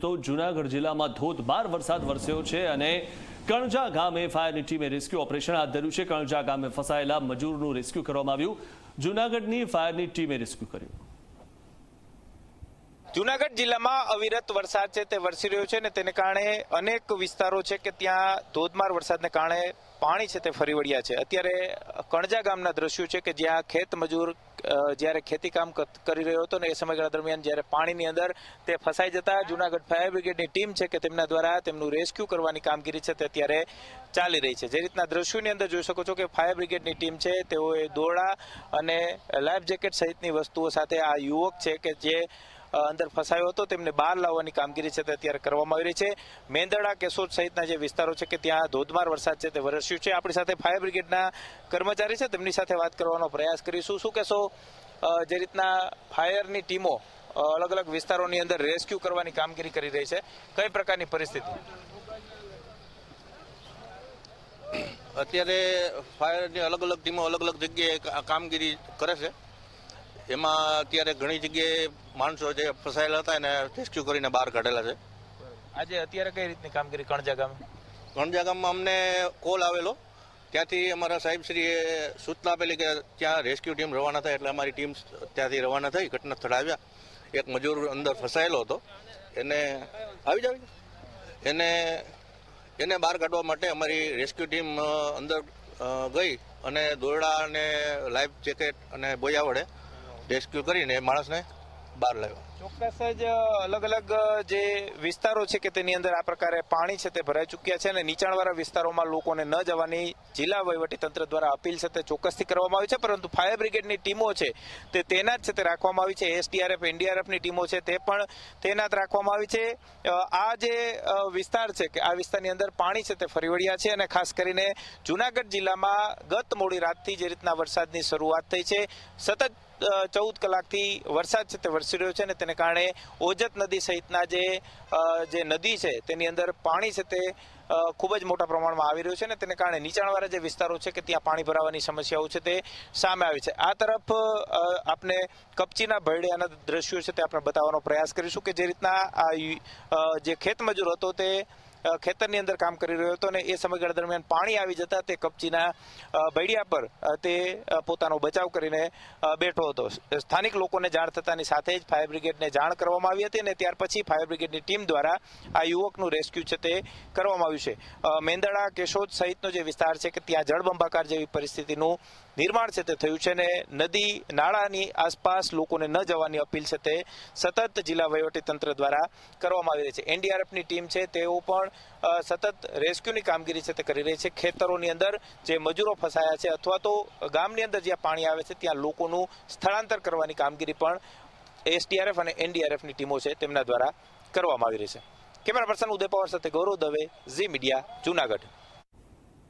તો જૂનાગઢ જિલ્લામાં ધોધમાર વરસાદ વરસ્યો છે અને કણજા ગામે ફાયરની ટીમે રેસ્ક્યુ ઓપરેશન હાથ ધર્યું છે. કણજા ગામે ફસાયેલા મજૂરનું રેસ્ક્યુ કરવામાં આવ્યું. જૂનાગઢની ફાયરની ટીમે રેસ્ક્યુ કર્યું. જુનાગઢ જિલ્લામાં અવિરત વરસાદ છે તે વરસી રહ્યો છે અને તેને કારણે અનેક વિસ્તારો છે કે ત્યાં ધોધમાર વરસાદને કારણે પાણી છે તે ફરી વળ્યા છે. અત્યારે કણજા ગામના દ્રશ્યો છે કે જ્યાં ખેત મજૂર જ્યારે ખેતી કામ કરી રહ્યો હતો ને એ સમયગાળા દરમિયાન જ્યારે પાણીની અંદર તે ફસાઈ જતા, જુનાગઢ ફાયર બ્રિગેડની ટીમ છે કે તેમના દ્વારા તેમનું રેસ્ક્યુ કરવાની કામગીરી છે તે અત્યારે ચાલી રહી છે. જે રીતના દ્રશ્યોની અંદર જોઈ શકો છો કે ફાયર બ્રિગેડની ટીમ છે, તેઓએ દોરડા અને લાઈફ જેકેટ સહિતની વસ્તુઓ સાથે આ યુવક છે કે જે અંદર ફસાયો હતો. તેમને બહાર લાવવાની કામગીરી છે તે અત્યારે કરવામાં આવી રહી છે. મેંદરડા, કેશોદ સહિતના જે વિસ્તારો છે કે ત્યાં ધોધમાર વરસાદ છે તે વરસ્યું છે. આપણી સાથે ફાયર બ્રિગેડના કર્મચારી છે. તેમની સાથે વાત કરવાનો પ્રયાસ કરીશું. શું કહેશો જે રીતના ફાયરની ટીમો અલગ અલગ વિસ્તારોની અંદર રેસ્ક્યુ કરવાની કામગીરી કરી રહી છે? કઈ પ્રકારની પરિસ્થિતિ? અત્યારે ફાયરની અલગ અલગ ટીમો અલગ અલગ જગ્યાએ કામગીરી કરે છે. એમાં અત્યારે ઘણી જગ્યાએ માણસો જે ફસાયેલા હતા એને રેસ્ક્યુ કરીને બહાર કાઢેલા છે. આજે અત્યારે કઈ રીતની કામગીરી? કણજા ગામે? કણજા ગામમાં અમને કોલ આવેલો. ત્યાંથી અમારા સાહેબશ્રીએ સૂચના આપેલી કે ત્યાં રેસ્ક્યુ ટીમ રવાના થાય એટલે અમારી ટીમ ત્યાંથી રવાના થઈ ઘટના સ્થળે આવ્યા. એક મજૂર અંદર ફસાયેલો હતો. એને આવી જાવ? એને એને બહાર કાઢવા માટે અમારી રેસ્ક્યુ ટીમ અંદર ગઈ અને દોરડા અને લાઈફ જેકેટ અને બોયા વડે રેસ્ક્યુ કરીને માણસને બહાર લાવ્યો. ચોક્કસ જ અલગ અલગ જે વિસ્તારો છે કે તેની અંદર આ પ્રકારે પાણી છે તે ભરાઈ ચૂક્યા છે અને નીચાણવાળા વિસ્તારોમાં લોકોને ન જવાની જિલ્લા વહીવટી તંત્ર દ્વારા અપીલ છે તે ચોક્કસથી કરવામાં આવી છે, પરંતુ ફાયર બ્રિગેડની ટીમો છે તે તૈનાત છે તે રાખવામાં આવી છે. એસડીઆરએફ, એનડીઆરએફની ટીમો છે તે પણ તૈનાત રાખવામાં આવી છે. આ જે વિસ્તાર છે કે આ વિસ્તારની અંદર પાણી છે તે ફરી વળ્યા છે અને ખાસ કરીને જુનાગઢ જિલ્લામાં ગત મોડી રાતથી જે રીતના વરસાદની શરૂઆત થઈ છે, સતત ચૌદ કલાકથી વરસાદ છે તે વરસી રહ્યો છે અને તેને કારણે ઓજત નદી સહિતના જે જે નદી છે તેની અંદર પાણી છે તે ખૂબ જ મોટા પ્રમાણમાં આવી રહ્યું છે અને તેને કારણે નીચાણવાળા જે વિસ્તારો છે કે ત્યાં પાણી ભરાવાની સમસ્યાઓ છે તે સામે આવી છે. આ તરફ આપણે કપચીના ભરડિયાના દ્રશ્યો છે તે આપણે બતાવવાનો પ્રયાસ કરીશું કે જે રીતના આ જે ખેતમજૂર હતો તે ખેતરની અંદર કામ કરી રહ્યો હતો અને એ સમયગાળા દરમિયાન પાણી આવી જતા તે કપચીના બૈડિયા પર તે પોતાનો બચાવ કરીને બેઠો હતો. સ્થાનિક લોકોને જાણ થતાની સાથે જ ફાયર બ્રિગેડને જાણ કરવામાં આવી હતી અને ત્યાર પછી ફાયર બ્રિગેડની ટીમ દ્વારા આ યુવકનું રેસ્ક્યુ છે તે કરવામાં આવ્યું છે. મેંદડા, કેશોદ સહિતનો જે વિસ્તાર છે કે ત્યાં જળબંબાકાર જેવી પરિસ્થિતિનું નિર્માણ છે તે થયું છે અને નદી નાળાની આસપાસ લોકોને ન જવાની અપીલ છે તે સતત જિલ્લા વહીવટી તંત્ર દ્વારા કરવામાં આવી રહી છે. એનડીઆરએફની ટીમ છે તેઓ પણ સતત રેસ્ક્યુની કામગીરી છે તે કરી રહી છે. ખેતરોની અંદર જે મજૂરો ફસાયા છે અથવા તો ગામની અંદર જ્યાં પાણી આવે છે ત્યાં લોકોનું સ્થળાંતર કરવાની કામગીરી પણ એસડીઆરએફ અને એનડીઆરએફની ટીમો છે તેમના દ્વારા કરવામાં આવી રહી છે. કેમેરા પર્સન ઉદય પવાર સાથે ગૌરવ દવે, ઝી મીડિયા, જુનાગઢ.